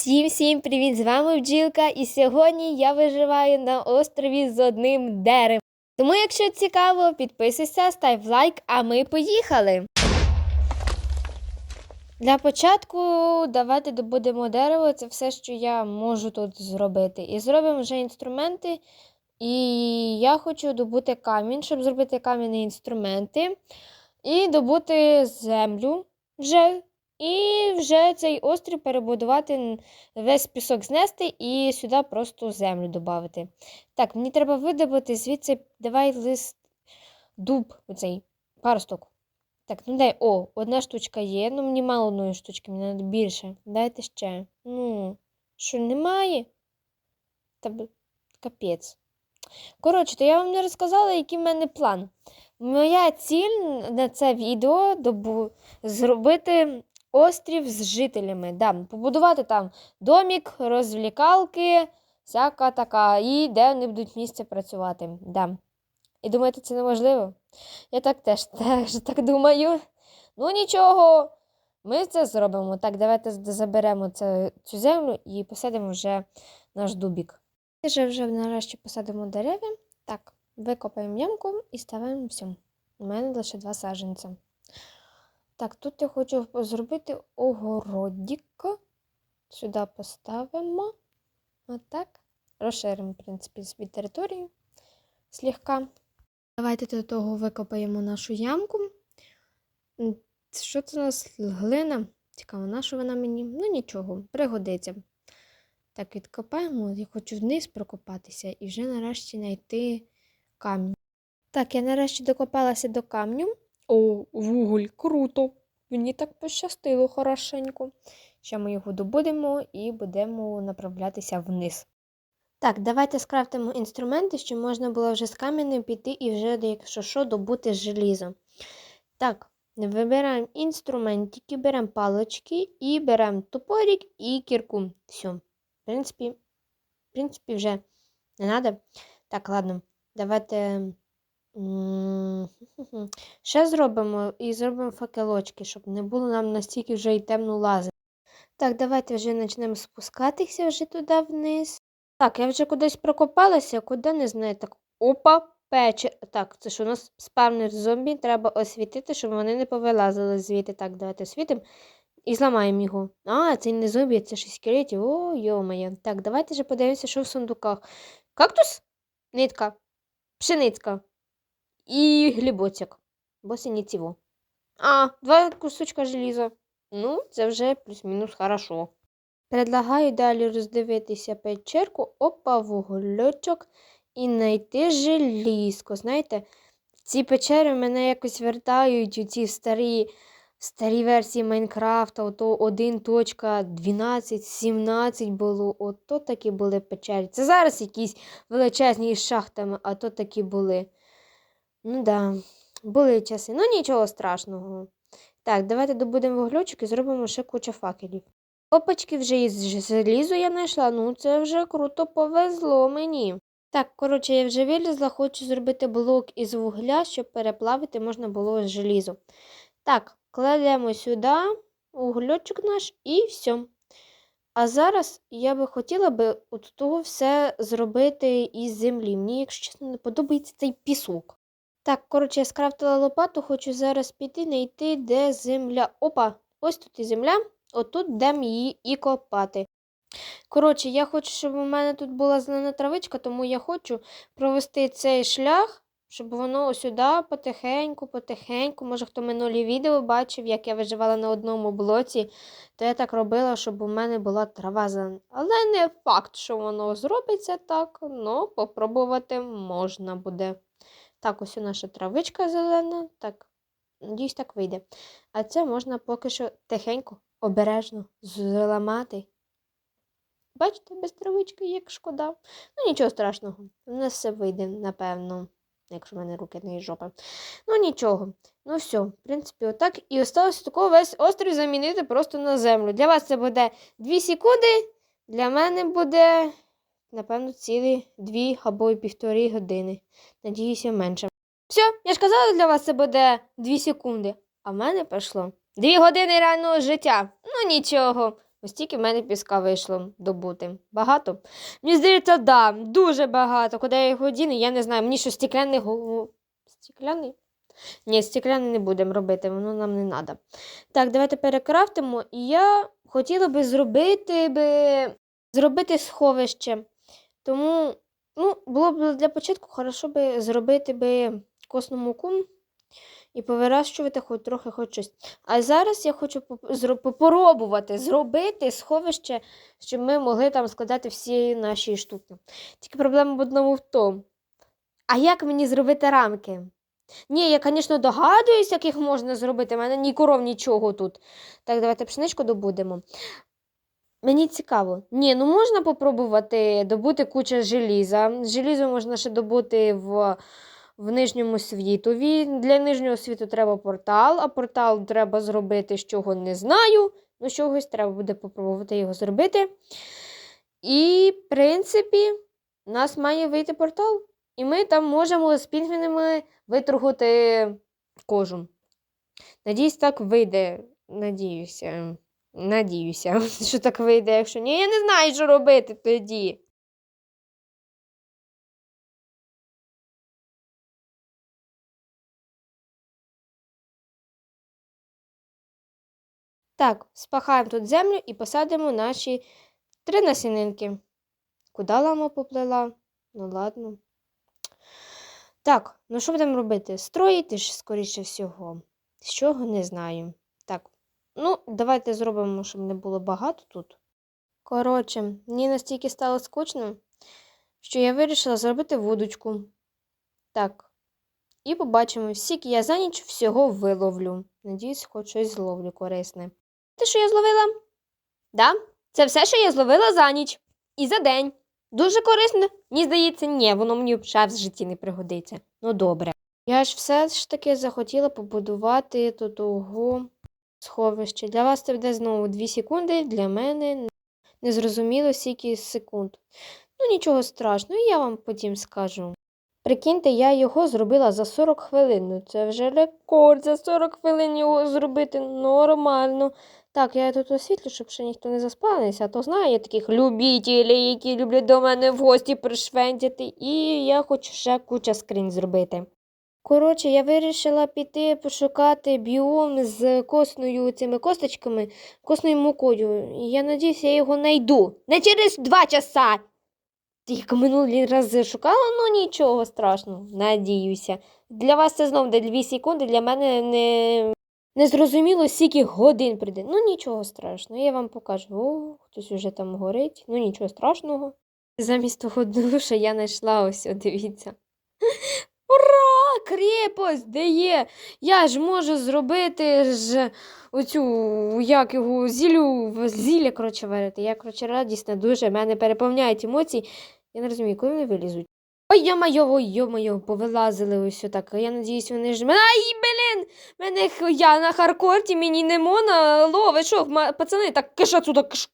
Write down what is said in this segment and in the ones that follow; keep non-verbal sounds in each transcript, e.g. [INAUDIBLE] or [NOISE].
Всім всім привіт! З вами бджілка, і сьогодні я виживаю на острові з одним деревом. Тому, якщо цікаво, підписуйся, став лайк, а ми поїхали. Для початку давайте добудемо дерево. Це все, що я можу тут зробити. І зробимо вже інструменти. І я хочу добути камінь, щоб зробити кам'яні інструменти. І добути землю вже. І вже цей острів перебудувати, весь пісок знести і сюди просто землю додати. Так, мені треба видобути звідси, давай лист дуб, оцей паросток. Так, ну дай. О, одна штучка є. Ну, мені мало одної штучки, мені треба більше. Дайте ще. Ну, що немає? Та капець. Коротше, то я вам не розказала, який в мене план. Моя ціль на це відео добу... зробити острів з жителями. Да, побудувати там домік, розвлікалки, всяка така, і де вони будуть місце працювати. Да. І думаєте, це неможливо? Я так теж, [LAUGHS] теж так думаю. Ну нічого, ми це зробимо. Так, давайте заберемо це, цю землю і посадимо вже наш дубік. Вже вже нарешті посадимо дерева. Так, викопаємо ямку і ставимо все. У мене лише два саджанця. Так, тут я хочу зробити огородик. Сюди поставимо. Отак. Розширимо, в принципі, свій територію слегка. Давайте до того викопаємо нашу ямку. Що це у нас глина? Цікаво, на що вона мені? Ну нічого, пригодиться. Так, відкопаємо. Я хочу вниз прокопатися і вже нарешті знайти камінь. Так, я нарешті докопалася до камню. О, вуголь, круто. Мені так пощастило хорошенько. Ще ми його добудемо і будемо направлятися вниз. Так, давайте скрафтимо інструменти, щоб можна було вже з каменем піти і вже, якщо що, добути желізо. Так, вибираємо інструментики, беремо палочки і беремо топорик і кірку. Все. В принципі, в принципі, вже не треба. Так, ладно, давайте. [LAUGHS] Ще зробимо і зробимо факелочки, щоб не було нам настільки вже і темно лазити. Так, давайте вже почнемо спускатися вже туди вниз. Так, я вже кудись прокопалася, куди не знаю. Так, опа, пече. Так, це ж у нас спавнер зомбі, треба освітити, щоб вони не повилазили звідти. Так, давайте освітимо і зламаємо його. А, це не зомбі, це ж скелетів. О, йо-моє. Так, давайте вже подивимося, що в сундуках. Кактус, нитка, пшеницька і глібоцяк. Бо синіціво. А, два кусочка желіза. Ну, це вже плюс-мінус хорошо. Предлагаю далі роздивитися печерку, опа, вугольочок і знайти желізко. Знаєте, ці печери мене якось вертають у ці старі, старі версії Майнкрафта, ото 1.12, 17 було, ото такі були печері. Це зараз якісь величезні із шахтами, а то такі були. Ну да, були часи. Ну нічого страшного. Так, давайте добудемо вуглючок і зробимо ще кучу факелів. Опачки вже із залізу я знайшла. Ну, це вже круто повезло мені. Так, коротше, я вже вилізла, хочу зробити блок із вугля, щоб переплавити можна було з желізо. Так, кладемо сюди углючок наш і все. А зараз я би хотіла би от того все зробити із землі. Мені, якщо чесно, не подобається цей пісок. Так, коротше, я скрафтила лопату, хочу зараз піти, знайти, де земля. Опа, ось тут і земля. Отут будемо її і копати. Коротше, я хочу, щоб у мене тут була зелена травичка, тому я хочу провести цей шлях, щоб воно сюди потихеньку, потихеньку. Може, хто минулі відео бачив, як я виживала на одному блоці, то я так робила, щоб у мене була трава зелена. Але не факт, що воно зробиться так, але попробувати можна буде. Так, ось наша травичка зелена. Так, надіюсь, так вийде. А це можна поки що тихенько, обережно зламати. Бачите, без травички, як шкода. Ну, нічого страшного. У нас все вийде, напевно, якщо в мене руки не жопа. Ну, нічого. Ну, все, в принципі, отак. І осталося такого весь острів замінити просто на землю. Для вас це буде 2 секунди, для мене буде, напевно, цілі 2 або півтори години. Надіюся, менше. Все, я ж казала, для вас це буде 2 секунди. А в мене пішло 2 години реального життя. Ну нічого. Ось тільки в мене піска вийшло добути. Багато? Мені здається, да, дуже багато. Куди я його діну, я не знаю. Мені що стекляний голову. Стекляний? Ні, стекляний не будемо робити, воно нам не треба. Так, давайте перекрафтимо. І я хотіла би зробити би... зробити сховище. Тому, ну, було б для початку хорошо би зробити би косну муку і повирощувати хоч трохи хоч щось. А зараз я хочу поп- попробувати зробити сховище, щоб ми могли там складати всі наші штуки. Тільки проблема в одному в тому. А як мені зробити рамки? Ні, я, звісно, догадуюсь, як їх можна зробити. У мене ні коров, нічого тут. Так, давайте пшеничку добудемо. Мені цікаво. Ні, ну можна попробувати добути кучу желіза. Желізо можна ще добути в, в нижньому світові. Для нижнього світу треба портал, а портал треба зробити з чого не знаю. Ну, з чогось треба буде попробувати його зробити. І, в принципі, у нас має вийти портал. І ми там можемо з пінгвінами виторгувати кожу. Надіюсь, так вийде. Надіюся. Надіюся, [LAUGHS] що так вийде. Якщо ні, я не знаю, що робити тоді. Так, спахаємо тут землю і посадимо наші три насінинки. Куди лама поплила? Ну ладно. Так, ну що будемо робити? Строїти ж, скоріше всього. З чого не знаю. Ну, давайте зробимо, щоб не було багато тут. Коротше, мені настільки стало скучно, що я вирішила зробити вудочку. Так. І побачимо, скільки я за ніч всього виловлю. Надіюсь, хоч щось зловлю корисне. Те, що я зловила? Да, це все, що я зловила за ніч. І за день. Дуже корисно. Мені здається, ні, воно мені вже в житті не пригодиться. Ну добре. Я ж все ж таки захотіла побудувати тут того сховище. Для вас це буде знову 2 секунди, для мене незрозуміло скільки секунд. Ну нічого страшного, я вам потім скажу. Прикиньте, я його зробила за 40 хвилин. Ну це вже рекорд за 40 хвилин його зробити нормально. Так, я тут освітлю, щоб ще ніхто не заспавнився, а то знаю я таких любителів, які люблять до мене в гості пришвендяти, і я хочу ще куча скринь зробити. Коротше, я вирішила піти пошукати біом з косною цими косточками, косною мукою. Я надіюсь, я його знайду. Не через два часа. Як минулі рази шукала, ну нічого страшного, надіюся. Для вас це знов 2 секунди, для мене не, не зрозуміло, скільки годин прийде. Ну нічого страшного, я вам покажу. О, хтось уже там горить, ну нічого страшного. Замість того душа я знайшла ось, дивіться. [LAUGHS] Ура! Крепость, де є? Я ж можу зробити ж оцю, як його, зілю, зілля, коротше, варити. Я, коротше, радісна дуже, мене переповняють емоції. Я не розумію, коли вони вилізуть. Ой, йо-моє, ой, йо-моє, повилазили ось отак. Я надіюсь, вони ж. мене. Ай, блін! Мене я на хардкорті, мені не можна лови, що, пацани, так киш отсюда, киш.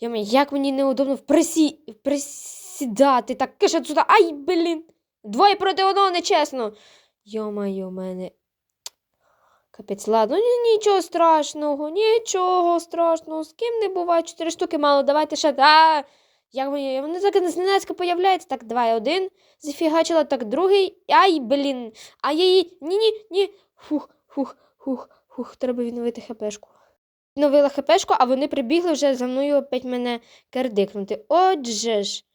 Йо-моє, як мені неудобно в присі... присідати, так киш отсюда, ай, блін! Двоє проти одного нечесно. Йо-моє, мене. Капець, ладно, нічого страшного, нічого страшного. З ким не буває, чотири штуки мало, давайте ще. А, як вони, вони так зненацька появляються. Так, давай, один. Зафігачила, так, другий. Ай, блін. Ай, ай, ні, ні, ні. Фух, фух, фух, фух, треба відновити хпшку. Відновила хпшку, а вони прибігли вже за мною опять мене кердикнути. Отже ж.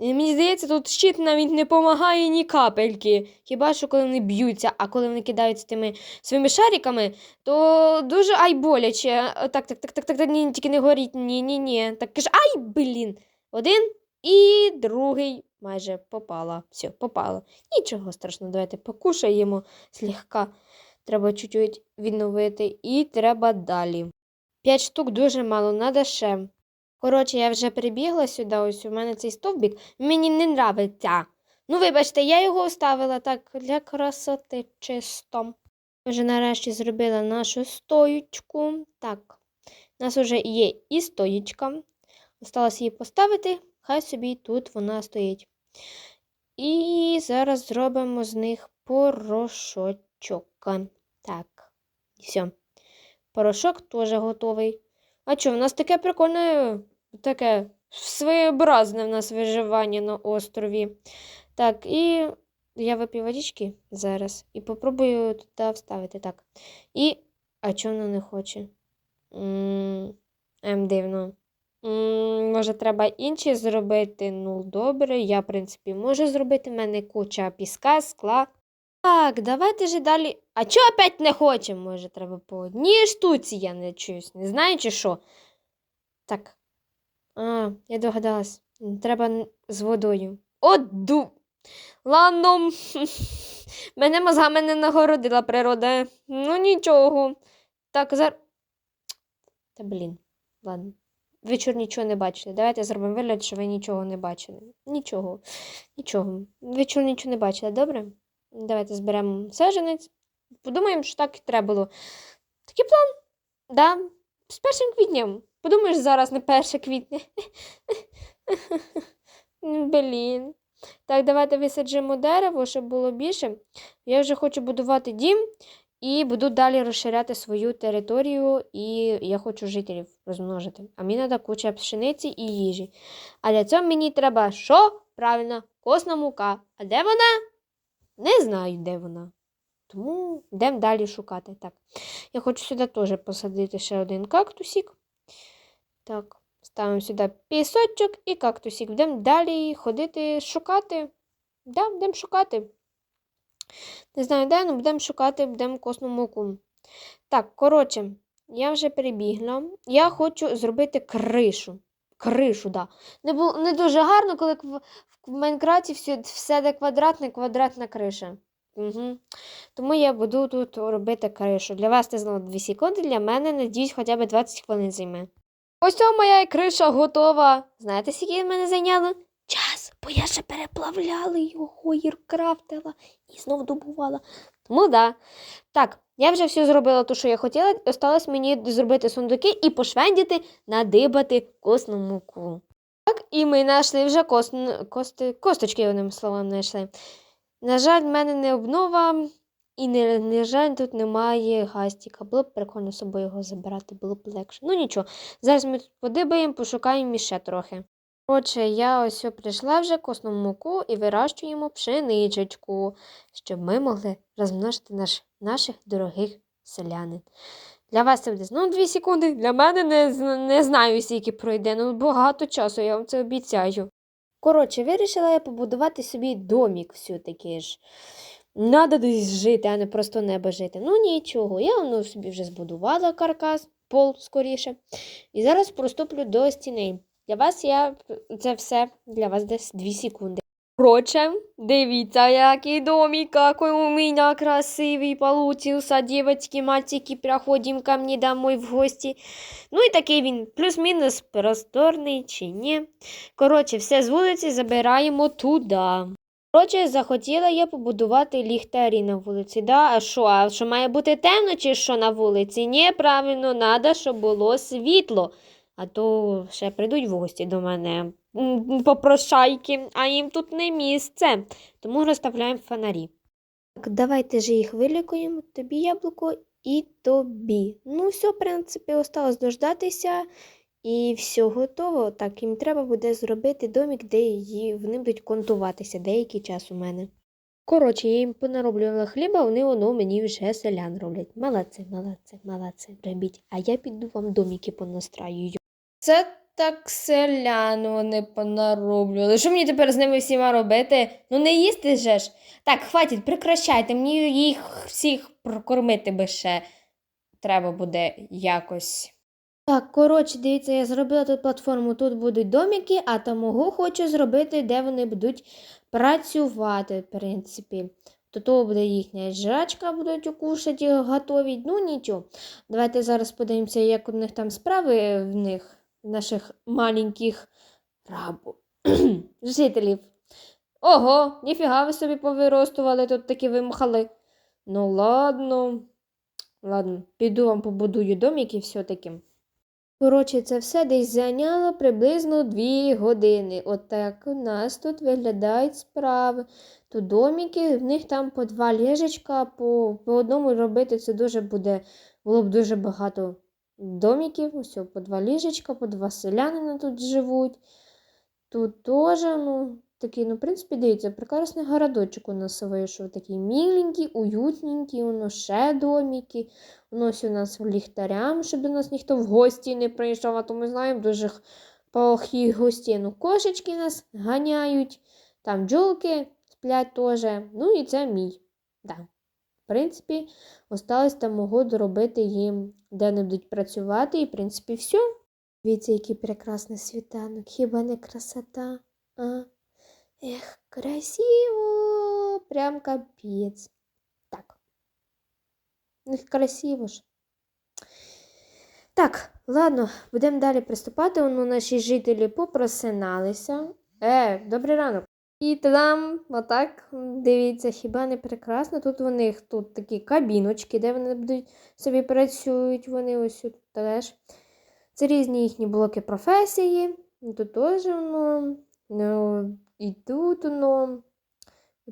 Мені здається, тут щит навіть не допомагає ні капельки. Хіба що коли вони б'ються, а коли вони кидаються тими своїми шариками, то дуже ай боляче. Так, так, так, так, так, так, ні, тільки не горіть. Ні, ні, ні. Так каже, ай, блін. Один і другий майже попала. Все, попало. Нічого страшного, давайте покушаємо слегка. Треба чуть-чуть відновити. І треба далі. П'ять штук дуже мало, надо ще. Коротше, я вже прибігла сюди, ось у мене цей стовбик. Мені не нравиться. Ну, вибачте, я його оставила так для красоти чисто. Вже нарешті зробила нашу стоючку. Так, у нас вже є і стоїчка. Осталось її поставити, хай собі тут вона стоїть. І зараз зробимо з них порошочок. Так, все. Порошок теж готовий. А що, в нас таке прикольне, таке своєобразне в нас виживання на острові. Так, і я вип'ю водички зараз і попробую туди вставити. Так. І. А чого вона не хоче? М, Ем, дивно. М, Може, треба інші зробити? Ну, добре, я, в принципі, можу зробити. В мене куча піска, скла. Так, давайте же далі. А чого опять не хоче? Може, треба по одній штуці, я не чуюсь, не знаю, чи що. Так. А, я догадалась. Треба з водою. От. Ладно. [LAUGHS] Мене мозгами не нагородила природа. Ну нічого. Так, зар. Та блін. Ладно. Ви чур нічого не бачите. Давайте зробимо вигляд, що ви нічого не бачили. Нічого. Нічого. Ви чур нічого не бачили, добре? Давайте зберемо саженець. Подумаємо, що так і треба було. Такий план. Да. З першим квітнем. Подумаєш, зараз не 1 квітня. [LAUGHS] Блін. Так, давайте висаджимо дерево, щоб було більше. Я вже хочу будувати дім і буду далі розширяти свою територію, і я хочу жителів розмножити. А мені треба куча пшениці і їжі. А для цього мені треба що? Правильно, косна мука. А де вона? Не знаю, де вона. Тому йдемо далі шукати. Так. Я хочу сюди теж посадити ще один кактусик. Так, ставимо сюди пісочок і кактусик. Будемо далі ходити шукати. Да, будемо шукати. Не знаю, де, але будемо шукати, будемо косну муку. Так, коротше, я вже перебігла. Я хочу зробити кришу. Кришу, да. Не, було, не дуже гарно, коли в, в Майнкрафті все, все де квадратне, квадратна криша. Угу. Тому я буду тут робити кришу. Для вас це знову 2 секунди, для мене, надіюсь, хоча б 20 хвилин займе. Ось моя криша готова. Знаєте, скільки в мене зайняло? Час, бо я ще переплавляла його, крафтила і знов добувала. Тому да. Так, я вже все зробила те, що я хотіла. Осталось мені зробити сундуки і пошвендіти, надибати косну муку. Так, і ми знайшли вже косн... кости... косточки, одним словом, знайшли. На жаль, в мене не обнова, і не, на жаль, тут немає гастіка. Було б прикольно з собою його забирати, було б легше. Ну нічого, зараз ми тут подибаємо, пошукаємо іще трохи. Коротше, я ось прийшла вже косну муку і вирощуємо пшеничечку, щоб ми могли розмножити наш, наших дорогих селянин. Для вас це буде знову 2 секунди, для мене не, не знаю, скільки пройде, ну багато часу, я вам це обіцяю. Коротше, вирішила я побудувати собі домік все-таки ж. Надо десь жити, а не просто небо жити. Ну нічого, я воно собі вже збудувала каркас, пол скоріше. І зараз приступлю до стіни. Для вас я це все для вас десь 2 секунди. Короче, дивіться, який домик, какой у меня красивый получился. Девочки, мальчики, приходим ко мне домой в гості. Ну і такий він плюс-мінус просторний чи ні. Коротше, все з вулиці забираємо туди. Коротше, захотіла я побудувати ліхтарі на вулиці. Да? А що? А що має бути темно чи що на вулиці? Ні, правильно, треба, щоб було світло. А то ще прийдуть в гості до мене попрошайки, а їм тут не місце. Тому розставляємо фонарі. Так, давайте же їх вилікуємо. Тобі яблуко і тобі. Ну, все, в принципі, осталось дождатися. І все готово. Так, їм треба буде зробити домик, де її, вони будуть контуватися деякий час у мене. Коротше, я їм понароблювала хліба, вони воно мені вже селян роблять. Молодці, молодці, молодці, робіть. А я піду вам домики понастраюю. Це так селян вони понароблювали. Що мені тепер з ними всіма робити? Ну не їсти же ж. Так, хватить, прекращайте, мені їх всіх прокормити би ще треба буде якось. Так, коротше, дивіться, я зробила тут платформу, тут будуть домики, а тому хочу зробити, де вони будуть працювати, в принципі. То буде їхня жрачка, будуть кушати, готові. Ну нічого. Давайте зараз подивимося, як у них там справи в них, наших маленьких рабу. [CLEARS THROAT] жителів. Ого, ніфіга ви собі повиростували, тут такі вимахали. Ну ладно. Ладно, піду вам побудую домики все-таки. Коротше, це все десь зайняло приблизно 2 години. От так у нас тут виглядають справи. Тут домики, в них там по два ліжечка, по, по одному робити це дуже буде, було б дуже багато домиків. Ось по два ліжечка, по два селянина тут живуть. Тут теж, ну, такий, ну, в принципі, дивіться, прекрасний городочок у нас вийшов. Такий міленький, уютненький, воно ще домики. У нас ліхтарям, щоб до нас ніхто в гості не прийшов, а то ми знаємо дуже х- плохі гості. Ну, кошечки нас ганяють, там бджолки сплять теж. Ну і це мій. Да. В принципі, осталось там мого доробити їм, де не будуть працювати, і, в принципі, все. Дивіться, який прекрасний світанок. Хіба не красота? А? Ех, красиво! Прям капець. Так. Ну, красиво ж. Так, ладно, будемо далі приступати. Воно наші жителі попросиналися. Е, добрий ранок. І там, отак, дивіться, хіба не прекрасно. Тут у них тут такі кабіночки, де вони будуть собі працюють. Вони ось тут теж. Це різні їхні блоки професії. Тут теж воно. Ну, і тут воно.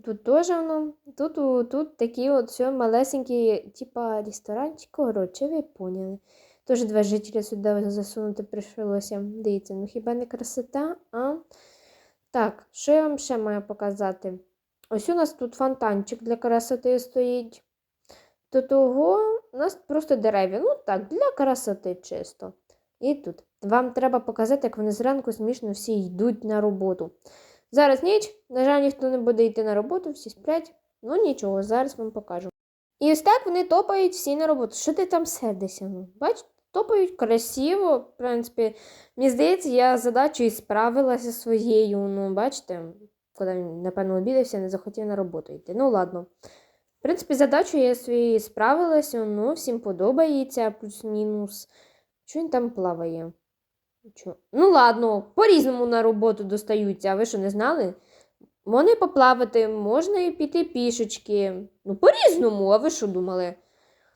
Тут теж воно. Тут, тут такі от все малесенькі, типа ресторанчик, коротше, ви поняли. Теж два жителі сюди засунути прийшлося. Дивіться, ну хіба не красота, а? Так, що я вам ще маю показати? Ось у нас тут фонтанчик для красоти стоїть. До того у нас просто дерев'я. Ну так, для красоти чисто. І тут. Вам треба показати, як вони зранку смішно всі йдуть на роботу. Зараз ніч, на жаль, ніхто не буде йти на роботу, всі сплять. Ну нічого, зараз вам покажу. І ось так вони топають всі на роботу. Що ти там сердишся? Ну, бач, топають красиво. В принципі, мені здається, я з задачею справилася своєю. Ну, бачите, коли він, напевно, обідався, не захотів на роботу йти. Ну, ладно. В принципі, задачу я своєю справилася, ну, всім подобається, плюс-мінус. Що він там плаває? Чо? Ну, ладно, по-різному на роботу достаються, а ви що не знали? Вони поплавати, можна і піти пішечки. Ну, по-різному, а ви що думали?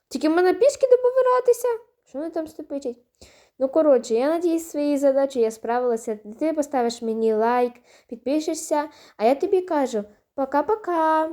Тільки в мене пішки добиратися? Що вони там стопичать? Ну, коротше, я надіюсь, своєю задачею я справилася. Ти поставиш мені лайк, підпишешся, а я тобі кажу пока-пока.